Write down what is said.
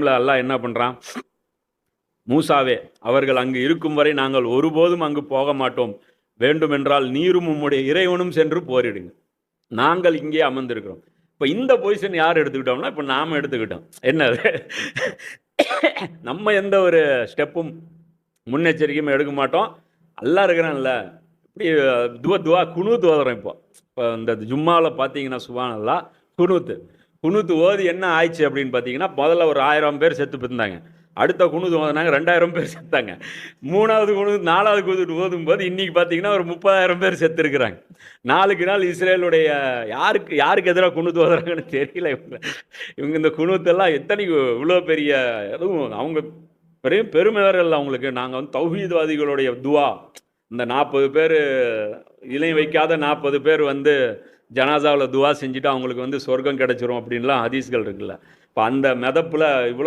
டைமில் அல்லாஹ் என்ன பண்ணுறான் மூசாவே அவர்கள் அங்கு இருக்கும் வரை நாங்கள் ஒருபோதும் அங்கு போக மாட்டோம். வேண்டுமென்றால் நீரும் உம்முடைய இறைவனும் சென்று போரிடுங்க நாங்கள் இங்கே அமர்ந்திருக்கிறோம். இப்போ இந்த பொசிஷன் யார் எடுத்துக்கிட்டோம்னா இப்போ நாம் எடுத்துக்கிட்டோம். என்னது நம்ம எந்த ஒரு ஸ்டெப்பும் முன்னெச்சரிக்கையும் எடுக்க மாட்டோம். அல்லா இருக்கிறான்ல. இப்படி துவ துவா குனூத்து ஓதுறோம் இப்போ. இப்போ இந்த ஜும்மாவில் பார்த்தீங்கன்னா சுபானல்லா குனூத்து குணுத்து ஓதி என்ன ஆயிடுச்சு அப்படின்னு பார்த்தீங்கன்னா முதல்ல ஒரு ஆயிரம் பேர் செத்து பிறந்தாங்க அடுத்த குணுது ஓதுனாங்க ரெண்டாயிரம் பேர் செத்தாங்க. மூணாவது குணு நாலாவது குனூத்து ஓதும் போது இன்றைக்கி பார்த்தீங்கன்னா ஒரு முப்பதாயிரம் பேர் செத்துருக்குறாங்க. நாளுக்கு நாள் இஸ்ரேலுடைய யாருக்கு யாருக்கு எதிராக குணுத்து ஓதுறாங்கன்னு தெரியல இவங்க. இவங்க இந்த குணுத்தெல்லாம் எத்தனை இவ்வளோ பெரிய எதுவும் அவங்க பெரிய பெருமை இல்லை அவங்களுக்கு. நாங்கள் வந்து தௌஹீத்வாதிகளுடைய துவா. இந்த நாற்பது பேர் இலையும் வைக்காத நாற்பது பேர் வந்து ஜனாசாவில் துவா செஞ்சுட்டு அவங்களுக்கு வந்து சொர்க்கம் கிடைச்சிரும் அப்படின்லாம் ஹதீஸ்கள் இருக்குல்ல. இப்போ அந்த மெதப்பில் இவ்வளோ